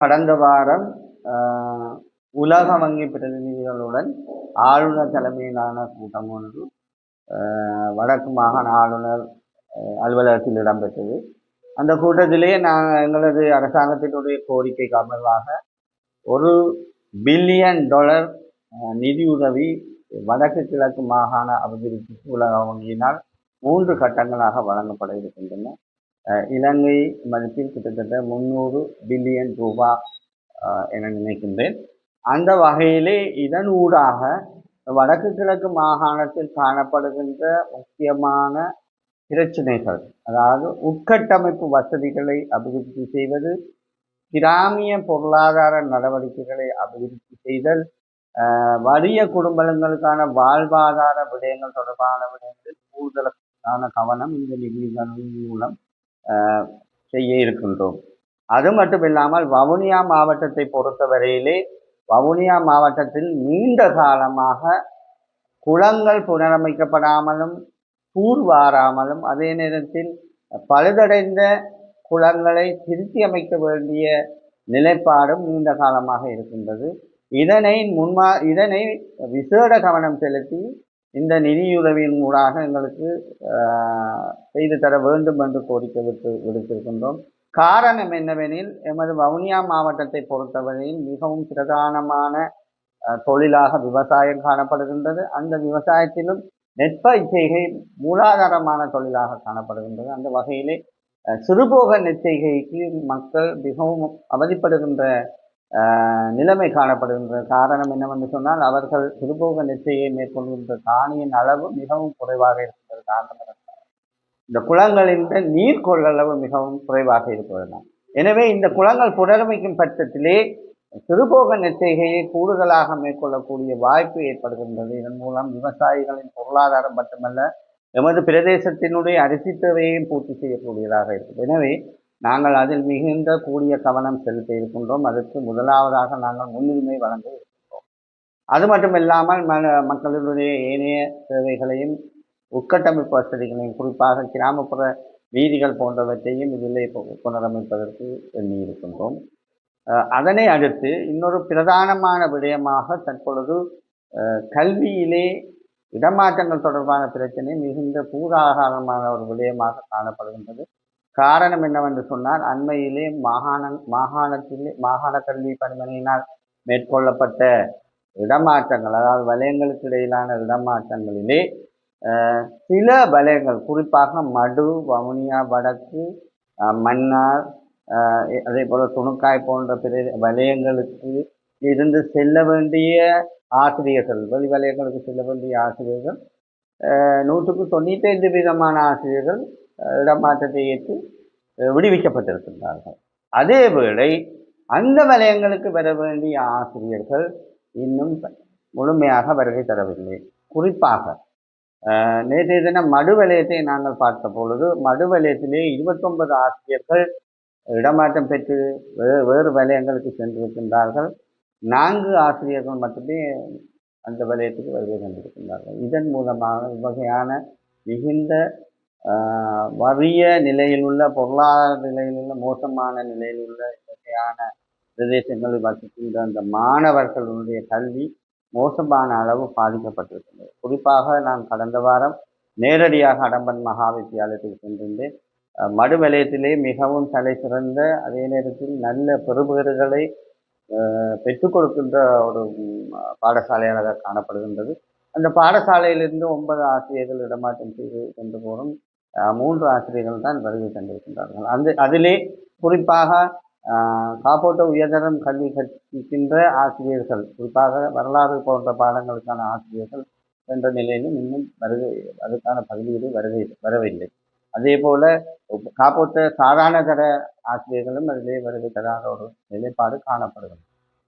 கடந்த வாரம் உலக வங்கி பிரதிநிதிகளுடன் ஆளுநர் தலைமையிலான கூட்டம் ஒன்று வடக்கு மாகாண ஆளுநர் அலுவலகத்தில் இடம்பெற்றது. அந்த கூட்டத்திலே நாங்கள் எங்களது அரசாங்கத்தினுடைய கோரிக்கை காரணமாக ஒரு பில்லியன் டாலர் நிதியுதவி வடக்கு கிழக்கு மாகாண அபிவிருத்திக்கு உலக வங்கியினால் மூன்று கட்டங்களாக வழங்கப்பட இருக்கின்றன. இலங்கை மதிப்பில் கிட்டத்தட்ட முந்நூறு பில்லியன் ரூபா என நினைக்கின்றேன். அந்த வகையிலே இதன் ஊடாக வடக்கு கிழக்கு மாகாணத்தில் காணப்படுகின்ற முக்கியமான பிரச்சனைகள் அதாவது உட்கட்டமைப்பு வசதிகளை அபிவிருத்தி செய்வது கிராமிய பொருளாதார நடவடிக்கைகளை அபிவிருத்தி செய்தல் வறிய குடும்பங்களுக்கான வாழ்வாதார விடயங்கள் தொடர்பான விடயங்களில் கூடுதலான கவனம் இந்த நிதிகளின் மூலம் செய்ய இருக்கின்றோம். அது மட்டும் இல்லாமல் வவுனியா மாவட்டத்தை பொறுத்தவரையிலே வவுனியா மாவட்டத்தில் நீண்ட காலமாக குளங்கள் புனரமைக்கப்படாமலும் தூர்வாராமலும் அதே நேரத்தில் பழுதடைந்த குளங்களை திருத்தி அமைக்க வேண்டிய நிலைப்பாடும் நீண்ட காலமாக இருக்கின்றது. இதனை முன்மா இதனை விசேட கவனம் செலுத்தி இந்த நிதியுதவியின் ஊடாக எங்களுக்கு செய்து தர வேண்டும் என்று கோரிக்கை விட்டு விடுத்திருக்கின்றோம். காரணம் என்னவெனில் எமது வவுனியா மாவட்டத்தை பொறுத்தவரையில் மிகவும் பிரதானமான தொழிலாக விவசாயம் காணப்படுகின்றது. அந்த விவசாயத்திலும் நெற்பயிர் செய்கை மூலாதாரமான தொழிலாக காணப்படுகின்றது. அந்த வகையிலே சிறுபோக நெச்செய்கைக்கு மக்கள் மிகவும் அவதிப்படுகின்ற நிலைமை காணப்படுகின்ற காரணம் என்னவென்று சொன்னால் அவர்கள் சிறுபோக நிச்சயை மேற்கொள்கின்ற தானியின் அளவு மிகவும் குறைவாக இருக்கின்றது. காரணம் இந்த குளங்களின் நீர் கொள்ளளவு மிகவும் குறைவாக இருக்கிறது எனவே இந்த குளங்கள் புனரமைக்கும் பட்சத்திலே சிறுபோக நெச்சைகையை கூடுதலாக மேற்கொள்ளக்கூடிய வாய்ப்பு ஏற்படுகின்றது. இதன் மூலம் விவசாயிகளின் பொருளாதாரம் மட்டுமல்ல எமது பிரதேசத்தினுடைய அரிசி தேவையையும் பூர்த்தி செய்யக்கூடியதாக இருக்குது எனவே நாங்கள் அதில் மிகுந்த கூடிய கவனம் செலுத்த இருக்கின்றோம். அதற்கு முதலாவதாக நாங்கள் முன்னுரிமை வழங்க இருக்கின்றோம். அது மட்டும் இல்லாமல் மக்களுடைய ஏனைய சேவைகளையும் உட்கட்டமைப்பு வசதிகளையும் குறிப்பாக கிராமப்புற வீதிகள் போன்றவற்றையும் இதில் புனரமைப்பதற்கு எண்ணி இருக்கின்றோம். அதனை அடுத்து இன்னொரு பிரதானமான விடயமாக தற்பொழுது கல்வியிலே இடமாற்றங்கள் தொடர்பான பிரச்சனை மிகுந்த பூதாகாரமான ஒரு விடயமாக காணப்படுகின்றது. காரணம் என்னவென்று சொன்னால் அண்மையிலே மாகாண மாகாணத்திலே மாகாண கல்வி பணிமனையினால் மேற்கொள்ளப்பட்ட இடமாற்றங்கள் அதாவது வலயங்களுக்கு இடையிலான இடமாற்றங்களிலே சில வலயங்கள் குறிப்பாக மடு வவுனியா வடக்கு மன்னார் அதே போல் துணுக்காய் போன்ற பிற வலயங்களுக்கு இருந்து செல்ல வேண்டிய ஆசிரியர்கள் வெளி வலயங்களுக்கு செல்ல வேண்டிய ஆசிரியர்கள் நூற்றுக்கு தொண்ணூத்தைந்து விதமான ஆசிரியர்கள் இடமாற்றத்தை ஏற்று விடுவிக்கப்பட்டிருக்கின்றார்கள். அதேவேளை அந்த வலயங்களுக்கு வர வேண்டிய ஆசிரியர்கள் இன்னும் முழுமையாக வருகை தரவில்லை. குறிப்பாக நேற்றைய தினம் மடு வலயத்தை நாங்கள் பார்த்த பொழுது மடு வலயத்திலே இருபத்தொன்பது ஆசிரியர்கள் இடமாற்றம் பெற்று வேறு வலயங்களுக்கு சென்றிருக்கின்றார்கள். நான்கு ஆசிரியர்கள் மட்டுமே அந்த வலயத்துக்கு வருகை தந்திருக்கின்றார்கள். இதன் மூலமாக இவ்வகையான மிகுந்த வறிய நிலையில் உள்ள பொருளாதார நிலையில் உள்ள மோசமான நிலையில் உள்ள இயற்கையான பிரதேசங்களில் வசிக்கின்ற அந்த மாணவர்களுடைய கல்வி மோசமான அளவு பாதிக்கப்பட்டிருக்கின்றது குறிப்பாக நான் கடந்த வாரம் நேரடியாக அடம்பன் மகா வித்தியாலயத்தில் சென்றிருந்தேன். மடுவலயத்திலே மிகவும் தலை சிறந்த அதே நேரத்தில் நல்ல பெறுபேறுகளை பெற்றுக் கொடுக்கின்ற ஒரு பாடசாலையாக காணப்படுகின்றது. அந்த பாடசாலையிலிருந்து ஒன்பது ஆசிரியர்கள் இடமாற்றம் செய்து கொண்டு போகும் மூன்று ஆசிரியர்கள் தான் வருகை தந்திருக்கின்றார்கள். அந்த அதிலே குறிப்பாக காப்போட்ட உயர்தரம் கல்வி கற்கின்ற ஆசிரியர்கள் குறிப்பாக வரலாறு போன்ற பாடங்களுக்கான ஆசிரியர்கள் என்ற நிலையிலும் இன்னும் வருகை அதுக்கான பகுதியிலே வருகை வரவில்லை. அதே போல காப்போட்ட சாதாரண தர ஆசிரியர்களும் அதிலே வருகை தராத ஒரு நிலைப்பாடு காணப்படுகிறது.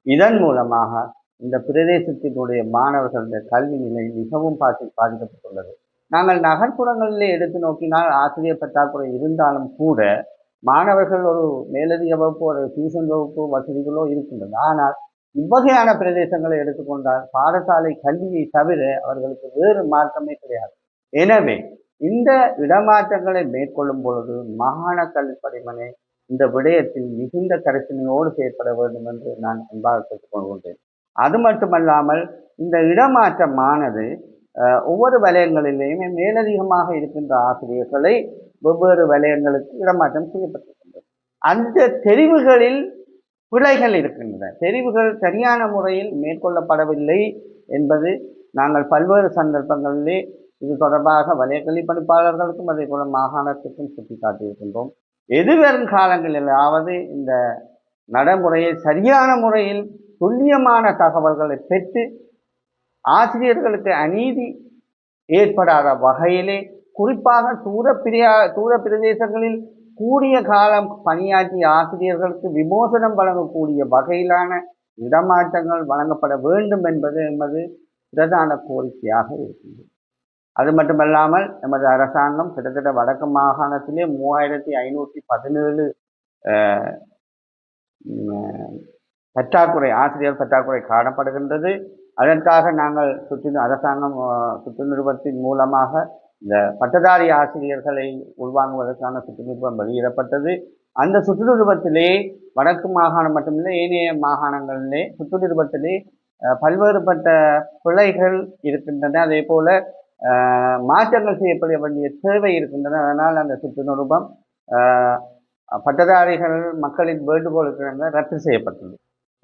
இதன் மூலமாக இந்த பிரதேசத்தினுடைய மாணவர்களுடைய கல்வி நிலை மிகவும் பாதி பாதிக்கப்பட்டுள்ளது. நாங்கள் நகர்ப்புறங்களிலே எடுத்து நோக்கினால் ஆசிரியர் பற்றாக்குறை இருந்தாலும் கூட மாணவர்கள் ஒரு மேலதிக வகுப்பு ஒரு டியூஷன் வகுப்பு வசதிகளோ இருக்கின்றது. ஆனால் இவ்வகையான பிரதேசங்களை எடுத்துக்கொண்டால் பாடசாலை கல்வியை தவிர அவர்களுக்கு வேறு மார்க்கமே கிடையாது. எனவே இந்த இடமாற்றங்களை மேற்கொள்ளும் பொழுது மாகாண கல்வி படிமனை இந்த விடயத்தில் மிகுந்த கரிசனையோடு செயற்பட வேண்டும் என்று நான் அன்பாக கேட்டுக்கொள்கின்றேன். அது மட்டுமல்லாமல் இந்த இடமாற்றமானது ஒவ்வொரு வலயங்களிலேயுமே மேலதிகமாக இருக்கின்ற ஆசிரியர்களை வெவ்வேறு வலயங்களுக்கு இடமாற்றம் செய்யப்பட்டிருக்கின்றது. அந்த தெரிவுகளில் பிழைகள் இருக்கின்றன. தெரிவுகள் சரியான முறையில் மேற்கொள்ளப்படவில்லை என்பது நாங்கள் பல்வேறு சந்தர்ப்பங்களிலே இது தொடர்பாக வலயக்கல்வி பணிப்பாளர்களுக்கும் அதே போல மாகாணத்துக்கும் சுட்டிக்காட்டியிருக்கின்றோம். எதிர்வரும் காலங்களிலாவது இந்த நடைமுறையை சரியான முறையில் துல்லியமான தகவல்களை பெற்று ஆசிரியர்களுக்கு அநீதி ஏற்படாத வகையிலே குறிப்பாக தூர பிரியா தூர பிரதேசங்களில் கூடிய காலம் பணியாற்றிய ஆசிரியர்களுக்கு விமோசனம் வழங்கக்கூடிய வகையிலான இடமாற்றங்கள் வழங்கப்பட வேண்டும் என்பது எமது பிரதான கோரிக்கையாக இருக்கின்றது. அது மட்டுமல்லாமல் எமது அரசாங்கம் கிட்டத்தட்ட வடக்கு மாகாணத்திலே மூவாயிரத்தி ஐநூற்றி பதினேழு பற்றாக்குறை ஆசிரியர் பற்றாக்குறை காணப்படுகின்றது. அதற்காக நாங்கள் சுற்று அரசாங்கம் சுற்று நிறுவனத்தின் மூலமாக இந்த பட்டதாரி ஆசிரியர்களை உள்வாங்குவதற்கான சுற்று நிறுவனம் வெளியிடப்பட்டது. அந்த சுற்று நிறுவனத்திலே வடக்கு மாகாணம் மட்டுமில்லை ஏனைய மாகாணங்களிலே சுற்று நிறுவனத்திலே பல்வேறுபட்ட பிழைகள் இருக்கின்றன. அதே போல மாற்றங்கள் செய்யப்பட வேண்டிய தேவை இருக்கின்றன. அதனால் அந்த சுற்று பட்டதாரிகள் மக்களின் வேண்டுகோளுக்கு ரத்து செய்யப்பட்டது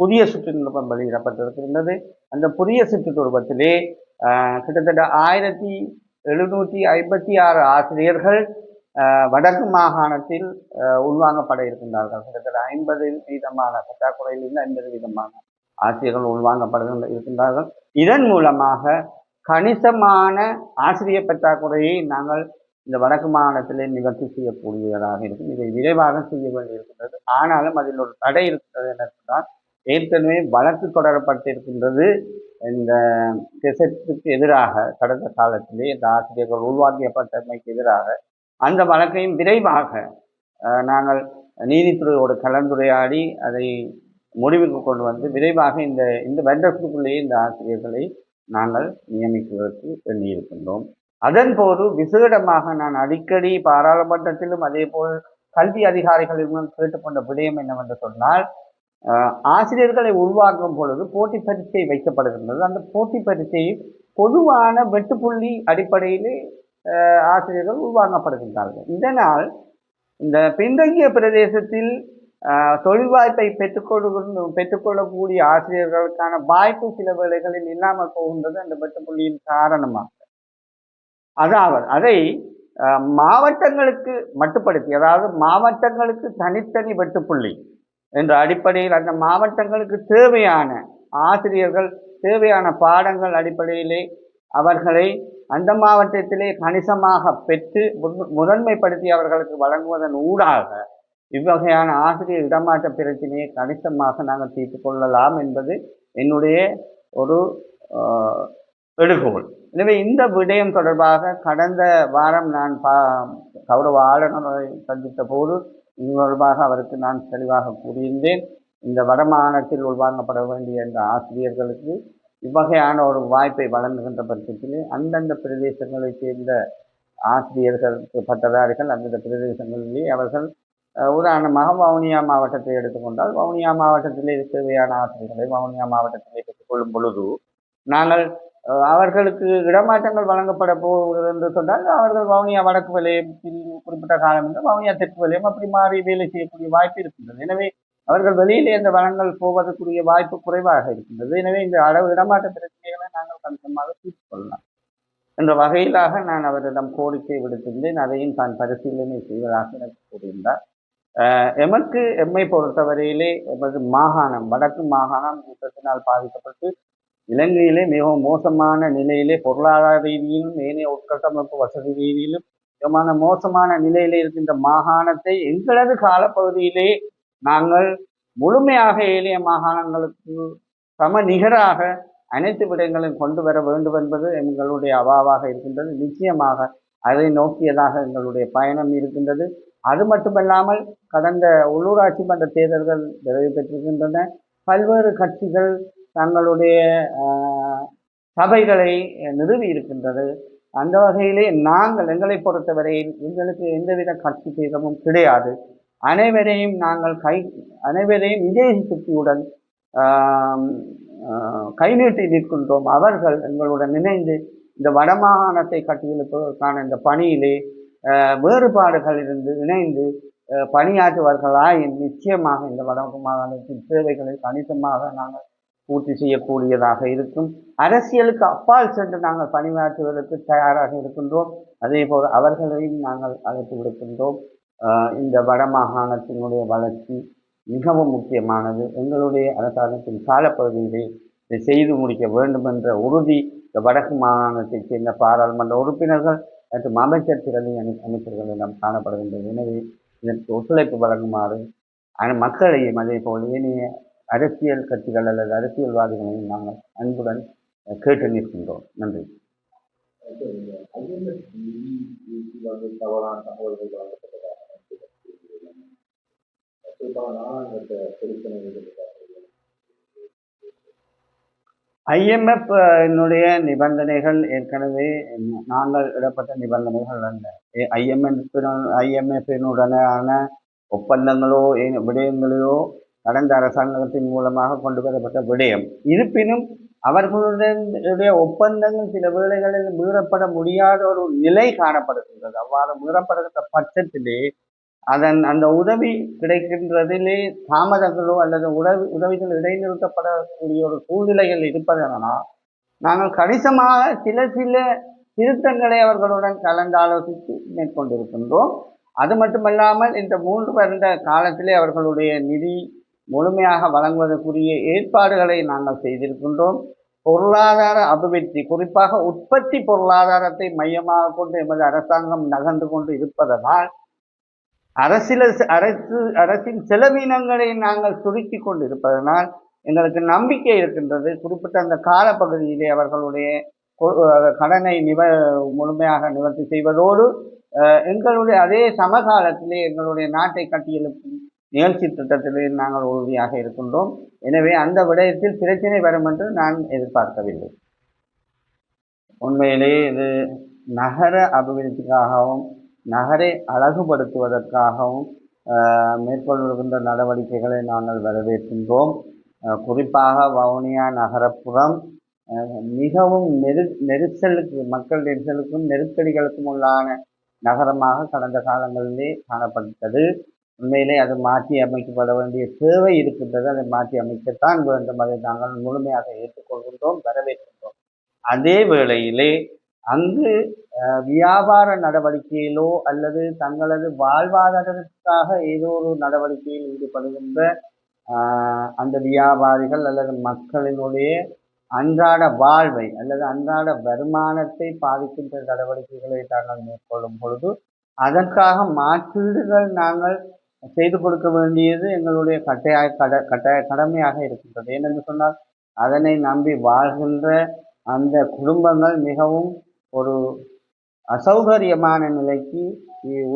புதிய சுற்று நிருபம் வெளியிடப்பட்டிருக்கின்றது அந்த புதிய சுற்று நிருபத்திலே கிட்டத்தட்ட ஆயிரத்தி எழுநூற்றி ஐம்பத்தி ஆறு ஆசிரியர்கள் வடக்கு மாகாணத்தில் உள்வாங்கப்பட இருக்கின்றார்கள். கிட்டத்தட்ட ஐம்பது வீதமான பற்றாக்குறையிலிருந்து ஐம்பது வீதமான ஆசிரியர்கள் உள்வாங்கப்பட இருக்கின்றார்கள். இதன் மூலமாக கணிசமான ஆசிரியர் பற்றாக்குறையை நாங்கள் இந்த வடக்கு மாகாணத்திலே நிவர்த்தி செய்யக்கூடியதாக இருக்கும். இதை விரைவாக செய்ய வேண்டியிருக்கின்றது. ஆனாலும் அதில் ஒரு தடை இருக்கிறது என்றால் ஏற்கனவே வழக்கு தொடரப்பட்டிருக்கின்றது. இந்த கெசட்டுக்கு எதிராக கடந்த காலத்திலே இந்த ஆசிரியர்கள் உருவாக்கியப்பட்டமைக்கு எதிராக அந்த வழக்கையும் விரைவாக நாங்கள் நீதித்துறையோடு கலந்துரையாடி அதை முடிவுக்கு கொண்டு வந்து விரைவாக இந்த இந்த வருடத்துக்குள்ளேயே இந்த ஆசிரியர்களை நாங்கள் நியமிக்குவதற்கு எண்ணியிருக்கின்றோம். அதன் போது விசேடமாக நான் அடிக்கடி பாராளுமன்றத்திலும் அதே போல் கல்வி அதிகாரிகளிலும் கேட்டுக்கொண்ட விடயம் என்னவென்று சொன்னால் ஆசிரியர்களை உருவாக்கும் பொழுது போட்டி பரீட்சை வைக்கப்படுகின்றது. அந்த போட்டி பரீட்சையில் பொதுவான வெட்டுப்புள்ளி அடிப்படையிலே ஆசிரியர்கள் உருவாக்கப்படுகின்றார்கள். இதனால் இந்த பின்தங்கிய பிரதேசத்தில் தொழில்வாய்ப்பை தொழில் வாய்ப்பை பெற்றுக்கொள்ளக்கூடிய ஆசிரியர்களுக்கான வாய்ப்பு சில வேளைகளில் இல்லாமல் போகின்றது அந்த வெட்டுப்புள்ளியின் காரணமாக. அதாவது அதை மாவட்டங்களுக்கு மட்டுப்படுத்தி அதாவது மாவட்டங்களுக்கு தனித்தனி வெட்டுப்புள்ளி என்ற அடிப்படையில் அந்த மாவட்டங்களுக்கு தேவையான ஆசிரியர்கள் தேவையான பாடங்கள் அடிப்படையிலே அவர்களை அந்த மாவட்டத்திலே கணிசமாக பெற்று முதன்மைப்படுத்தி அவர்களுக்கு வழங்குவதன் ஊடாக இவ்வகையான ஆசிரியர் இடமாற்ற பிரச்சனையை கணிசமாக நாங்கள் தீர்த்து கொள்ளலாம் என்பது என்னுடைய ஒரு எடுகோள். எனவே இந்த விடயம் தொடர்பாக கடந்த வாரம் நான் பா கௌரவ ஆளுநரை சந்தித்த போது இது தொடர்பாக அவருக்கு நான் தெளிவாக கூறியிருந்தேன் இந்த வடமாகாணத்தில் உள்வாங்கப்பட வேண்டிய இந்த ஆசிரியர்களுக்கு இவ்வகையான ஒரு வாய்ப்பை வழங்குகின்ற பட்சத்திலே அந்தந்த பிரதேசங்களைச் சேர்ந்த ஆசிரியர்களுக்கு பட்டதாரிகள் அந்தந்த பிரதேசங்களிலே அவர்கள் உதாரணமாக வவுனியா மாவட்டத்தை எடுத்துக்கொண்டால் வவுனியா மாவட்டத்திலே தேவையான ஆசிரியர்களை வவுனியா மாவட்டத்திலே பெற்றுக்கொள்ளும் பொழுது நாங்கள் அவர்களுக்கு இடமாற்றங்கள் வழங்கப்பட போகிறது என்று சொன்னால் அவர்கள் வவுனியா வடக்கு வலையம் குறிப்பிட்ட காலம் என்று வவுனியா தெற்கு வலயம் அப்படி மாறி வேலை செய்யக்கூடிய வாய்ப்பு இருக்கின்றது. எனவே அவர்கள் வெளியிலே இந்த வளங்கள் போவதற்குரிய வாய்ப்பு குறைவாக இருக்கின்றது. எனவே இந்த அளவு இடமாற்ற பிரச்சனைகளை நாங்கள் கணிசமாக தீர்த்து கொள்ளலாம். என்ற வகையிலாக நான் அவரிடம் கோரிக்கை விடுத்திருந்தேன் அதையும் தான் பரிசீலனை செய்வதாக எனக்கு கூறியிருந்தார் அஹ் எமக்கு எம்மை பொறுத்தவரையிலே எமது மாகாணம் வடக்கு மாகாணம் யுத்தத்தினால் பாதிக்கப்பட்டு இலங்கையிலே மிகவும் மோசமான நிலையிலே பொருளாதார ரீதியிலும் ஏனைய உட்கட்டமைப்பு வசதி ரீதியிலும் மிகமான மோசமான நிலையிலே இருக்கின்ற மாகாணத்தை எங்களது காலப்பகுதியிலே நாங்கள் முழுமையாக ஏனைய மாகாணங்களுக்கு சம நிகராக அனைத்து விடயங்களையும் கொண்டு வர வேண்டும் என்பது எங்களுடைய அவாவாக இருக்கின்றது. நிச்சயமாக அதை நோக்கியதாக எங்களுடைய பயணம் இருக்கின்றது. அது மட்டுமல்லாமல் கடந்த உள்ளூராட்சி மன்ற தேர்தல்கள் நிறைவு பெற்றிருக்கின்றன. பல்வேறு கட்சிகள் தங்களுடைய சபைகளை நிறுவி இருக்கின்றது. அந்த வகையிலே நாங்கள் எங்களை பொறுத்தவரையில் எங்களுக்கு எந்தவித கட்சி பேதமும் கிடையாது. அனைவரையும் நாங்கள் கை அனைவரையும் இதே சக்தியுடன் கைநீட்டி கை நிற்கின்றோம். அவர்கள் எங்களுடன் இணைந்து இந்த வடமாகாணத்தை கட்டியெழுப்பதற்கான இந்த பணியிலே வேறுபாடுகள் இருந்து இணைந்து பணியாற்றுவார்களாயின் நிச்சயமாக இந்த வடக்கு மாகாணத்தின் கணிசமாக நாங்கள் பூர்த்தி செய்யக்கூடியதாக இருக்கும். அரசியலுக்கு அப்பால் சென்று நாங்கள் பணியாற்றுவதற்கு தயாராக இருக்கின்றோம். அதே போல் அவர்களையும் நாங்கள் அழைத்து விடுக்கின்றோம். இந்த இந்த வடமாகாணத்தினுடைய வளர்ச்சி மிகவும் முக்கியமானது. எங்களுடைய அரசாங்கத்தின் காலப்பகுதியிலே இதை செய்து முடிக்க வேண்டும் என்ற உறுதி இந்த வடக்கு மாகாணத்தைச் சேர்ந்த பாராளுமன்ற உறுப்பினர்கள் மற்றும் அமைச்சர் திறனை அமை அமைச்சர்களிடம் காணப்படுகின்றது எனவே இதற்கு ஒத்துழைப்பு வழங்குமாறு மக்களையும் அதே போல் ஏனைய அரசியல் கட்சிகள் அல்லது அரசியல்வாதிகளையும் நாங்கள் அன்புடன் கேட்டு நிற்கின்றோம் நன்றி. ஐஎம்எஃப் என்னுடைய நிபந்தனைகள் ஏற்கனவே நாங்கள் இடப்பட்ட நிபந்தனைகள் அல்ல. ஐஎம்எஃப் ஐஎம்எஃபினுடனான ஒப்பந்தங்களோ விடயங்களையோ கடந்த அரசாங்கத்தின் மூலமாக கொண்டு வரப்பட்ட விடயம். இருப்பினும் அவர்களுடைய ஒப்பந்தங்கள் சில வேளைகளில் மீறப்பட முடியாத ஒரு நிலை காணப்படுகின்றது. அவ்வாறு மீறப்படுகின்ற பட்சத்திலே அதன் அந்த உதவி கிடைக்கின்றதிலே தாமதங்களோ அல்லது உதவி உதவிகள் இடைநிறுத்தப்படக்கூடிய ஒரு சூழ்நிலைகள் இருப்பதனால் நாங்கள் கணிசமாக சில சில திருத்தங்களை அவர்களுடன் கலந்தாலோசித்து மேற்கொண்டிருக்கின்றோம். அது மட்டுமல்லாமல் இந்த மூன்று வருட காலத்திலே அவர்களுடைய நிதி முழுமையாக வழங்குவதற்குரிய ஏற்பாடுகளை நாங்கள் செய்திருக்கின்றோம். பொருளாதார அபிவிருத்தி குறிப்பாக உற்பத்தி பொருளாதாரத்தை மையமாக கொண்டு எமது அரசாங்கம் நகர்ந்து கொண்டு இருப்பதனால் அரசியல் அரசு அரசின் செலவினங்களை நாங்கள் சுருக்கி கொண்டு இருப்பதனால் எங்களுக்கு நம்பிக்கை இருக்கின்றது. குறிப்பிட்ட அந்த காலப்பகுதியிலே அவர்களுடைய கடனை நிவ முழுமையாக நிவர்த்தி செய்வதோடு எங்களுடைய அதே சமகாலத்திலே எங்களுடைய நாட்டை கட்டியெழுப்பும் நிகழ்ச்சி திட்டத்தில் நாங்கள் உறுதியாக இருக்கின்றோம். எனவே அந்த விடயத்தில் பிரச்சனை வரும் என்று நான் எதிர்பார்க்கவில்லை. உண்மையிலேயே இது நகர அபிவிருத்திக்காகவும் நகரை அழகுபடுத்துவதற்காகவும் ஆஹ், மேற்கொள்கின்ற நடவடிக்கைகளை நாங்கள் வரவேற்கின்றோம். குறிப்பாக வவுனியா நகரப்புறம் மிகவும் நெரு நெரிசலுக்கு மக்கள் நெரிசலுக்கும் நெருக்கடிகளுக்கும் உள்ளான நகரமாக கடந்த காலங்களிலே காணப்பட்டது. உண்மையிலே அது மாற்றி அமைக்கப்பட வேண்டிய தேவை இருக்கின்றது. அதை மாற்றி அமைக்கத்தான் வேண்டும். அதை நாங்கள் முழுமையாக ஏற்றுக்கொள்கின்றோம் வரவேற்கின்றோம். அதே வேளையிலே அங்கு வியாபார நடவடிக்கையிலோ அல்லது தங்களது வாழ்வாதாரத்திற்காக ஏதோ ஒரு நடவடிக்கையில் ஈடுபடுகின்ற அந்த வியாபாரிகள் அல்லது மக்களினுடைய அன்றாட வாழ்வை அல்லது அன்றாட வருமானத்தை பாதிக்கின்ற நடவடிக்கைகளை நாங்கள் மேற்கொள்ளும் பொழுது அதற்காக மாற்றீடுகள் நாங்கள் செய்து கொடுக்க வேண்டியது எங்களுடைய கட்டாய கட கட்டாய கடமையாக இருக்கின்றது. ஏனென்று சொன்னால் அதனை நம்பி வாழ்கின்ற அந்த குடும்பங்கள் மிகவும் ஒரு அசௌகரியமான நிலைக்கு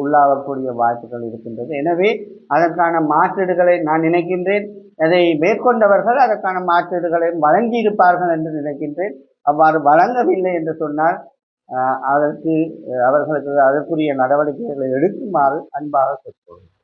உள்ளாகக்கூடிய வாய்ப்புகள் இருக்கின்றது. எனவே அதற்கான மாற்றீடுகளை நான் நினைக்கின்றேன். அதை மேற்கொண்டவர்கள் அதற்கான மாற்றீடுகளை வழங்கியிருப்பார்கள் என்று நினைக்கின்றேன். அவ்வாறு வழங்கவில்லை என்று சொன்னால் அதற்கு அவர்களுக்கு அதற்குரிய நடவடிக்கைகளை எடுக்குமாறு அன்பாக கேட்டுக்கொள்கிறேன்.